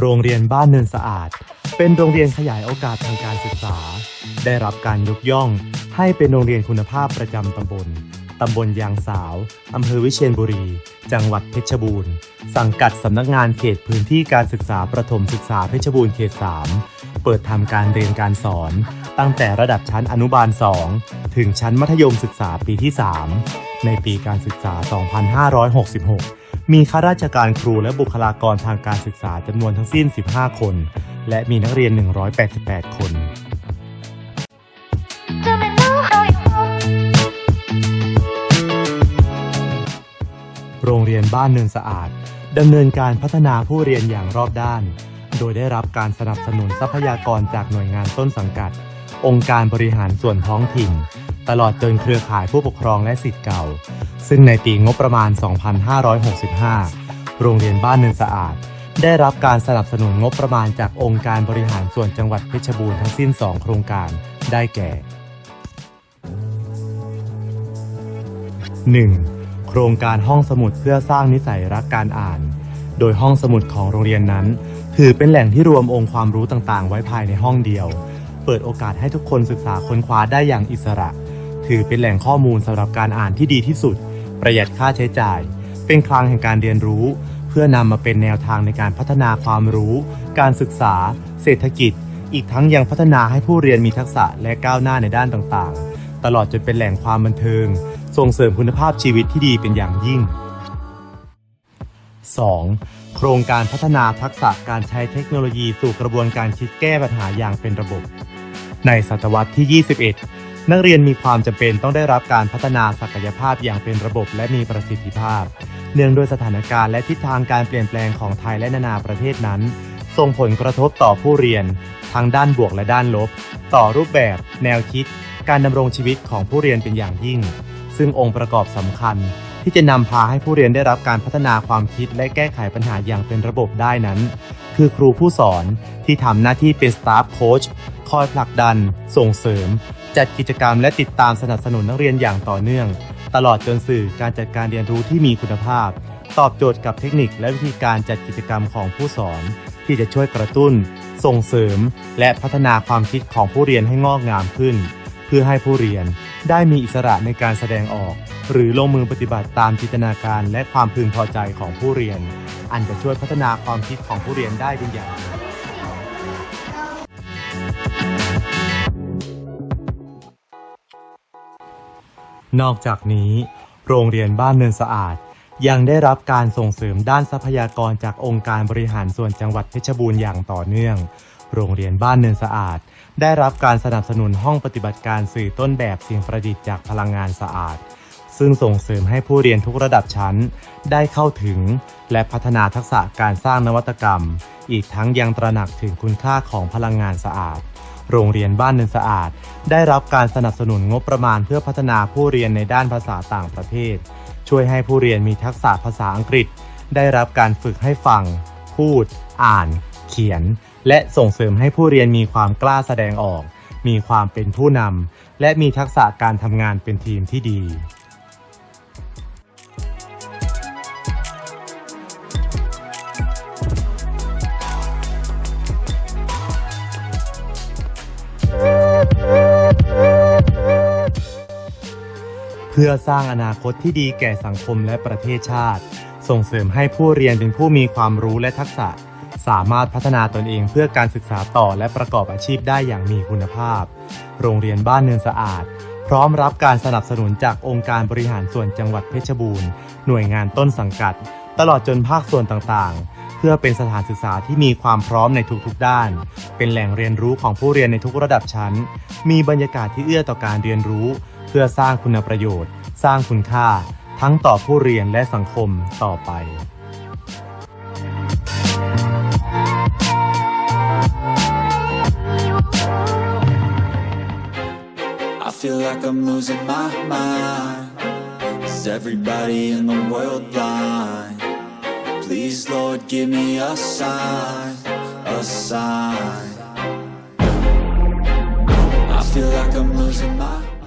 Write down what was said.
โรงเรียนบ้านเนินสะอาด เป็นโรงเรียนขยายโอกาสทางการศึกษา ได้รับการยกย่อง ให้เป็นโรงเรียนคุณภาพประจำตำบลตำบลยางสาว อำเภอวิเชียรบุรี จังหวัดเพชรบูรณ์ สังกัดสำนักงานเขตพื้นที่การศึกษาประถมศึกษาเพชรบูรณ์เขต 3 เปิดทำการเรียนการสอน ตั้งแต่ระดับชั้นอนุบาล 2 ถึงชั้นมัธยมศึกษาปีที่ 3 ในปีการศึกษา 2566 มีข้าราชการครูและบุคลากรทางการศึกษาจำนวนทั้งสิ้น 15 คน และมีนักเรียน 188 คนโรงเรียนบ้านเนินสะอาดดำเนินการพัฒนาผู้เรียนอย่างรอบด้าน โดยได้รับการสนับสนุนทรัพยากรจากหน่วยงานต้นสังกัด องค์การบริหารส่วนท้องถิ่น ตลอดจนเครือข่ายผู้ปกครองและสิทธิ์เก่า ซึ่งในปีงบประมาณ 2565 โรงเรียนบ้านเนินสะอาด ได้รับการสนับสนุนงบประมาณจากองค์การบริหารส่วนจังหวัดเพชรบูรณ์ทั้งสิ้น 2 โครงการ ได้แก่ 1. โครงการห้องสมุดเพื่อสร้างนิสัยรักการอ่าน โดยห้องสมุดของโรงเรียนนั้น ถือเป็นแหล่งที่รวมองค์ความรู้ต่างๆ ไว้ภายในห้องเดียว เปิดโอกาสให้ทุกคนศึกษาค้นคว้าได้อย่างอิสระ ถือเป็นแหล่งข้อมูลสำหรับการอ่านที่ดีที่สุด ประหยัดค่าใช้จ่าย เป็นคลังแห่งการเรียนรู้ เพื่อนำมาเป็นแนวทางในการพัฒนาความรู้ การศึกษา เศรษฐกิจ อีกทั้งยังพัฒนาให้ผู้เรียนมีทักษะและก้าวหน้าในด้านต่างๆ ตลอดจนเป็นแหล่งความบันเทิง ส่งเสริมคุณภาพชีวิตที่ดีเป็นอย่างยิ่ง 2. โครงการพัฒนาทักษะการใช้เทคโนโลยีสู่กระบวนการคิดแก้ปัญหาอย่างเป็นระบบ ในศตวรรษที่ 21 นักเรียนมีความจำเป็นต้องได้รับการพัฒนาศักยภาพอย่างเป็นระบบและมีประสิทธิภาพ เนื่องด้วยสถานการณ์และทิศทางการเปลี่ยนแปลงของไทยและนานาประเทศนั้น ส่งผลกระทบต่อผู้เรียน ทั้งด้านบวกและด้านลบ ต่อรูปแบบ แนวคิด การดำรงชีวิตของผู้เรียนเป็นอย่างยิ่ง ซึ่งองค์ประกอบสำคัญ ที่จะนำพาให้ผู้เรียนได้รับการพัฒนาความคิดและแก้ไขปัญหาอย่างเป็นระบบได้นั้น คือครูผู้สอนที่ทำหน้าที่เป็นสตาฟโค้ชคอยผลักดัน ส่งเสริม จัดกิจกรรมและติดตามสนับสนุนนักเรียนอย่างต่อเนื่อง ตลอดจนสื่อการจัดการเรียนรู้ที่มีคุณภาพ ตอบโจทย์กับเทคนิคและวิธีการจัดกิจกรรมของผู้สอน ที่จะช่วยกระตุ้น ส่งเสริม และพัฒนาความคิดของผู้เรียนให้งอกงามขึ้น เพื่อให้ผู้เรียนได้มีอิสระในการแสดงออก หรือลงมือปฏิบัติตามจินตนาการและความพึงพอใจของผู้เรียน อันจะช่วยพัฒนาความคิดของผู้เรียนได้เป็นอย่างดี นอกจากนี้ โรงเรียนบ้านเนินสะอาด ยังได้รับการส่งเสริมด้านทรัพยากรจากองค์การบริหารส่วนจังหวัดเพชรบูรณ์อย่างต่อเนื่อง โรงเรียนบ้านเนินสะอาด ได้รับการสนับสนุนห้องปฏิบัติการสื่อต้นแบบสิ่งประดิษฐ์จากพลังงานสะอาด ซึ่งส่งเสริมให้ผู้เรียนทุกระดับชั้น ได้เข้าถึง และพัฒนาทักษะการสร้างนวัตกรรม อีกทั้งยังตระหนักถึงคุณค่าของพลังงานสะอาด โรงเรียนบ้านเนินสะอาด ได้รับการสนับสนุนงบประมาณเพื่อพัฒนาผู้เรียนในด้านภาษาต่างประเทศ ช่วยให้ผู้เรียนมีทักษะภาษาอังกฤษ ได้รับการฝึกให้ฟัง พูด อ่าน เขียน และส่งเสริมให้ผู้เรียนมีความกล้าแสดงออก มีความเป็นผู้นำและมีทักษะการทำงานเป็นทีมที่ดี เพื่อสร้างอนาคตที่ดีแก่สังคมและประเทศชาติ ส่งเสริมให้ผู้เรียนเป็นผู้มีความรู้และทักษะ สามารถพัฒนาตนเองเพื่อการศึกษาต่อและประกอบอาชีพได้อย่างมีคุณภาพ โรงเรียนบ้านเนินสะอาด พร้อมรับการสนับสนุนจากองค์การบริหารส่วนจังหวัดเพชรบูรณ์ หน่วยงานต้นสังกัด ตลอดจนภาคส่วนต่างๆ เพื่อเป็นสถานศึกษาที่มีความพร้อมในทุกๆด้าน เป็นแหล่งเรียนรู้ของผู้เรียนในทุกระดับชั้น มีบรรยากาศที่เอื้อต่อการเรียนรู้ เพื่อสร้างคุณประโยชน์ สร้างคุณค่า ทั้งต่อผู้เรียนและสังคมต่อไป I feel like I'm losing my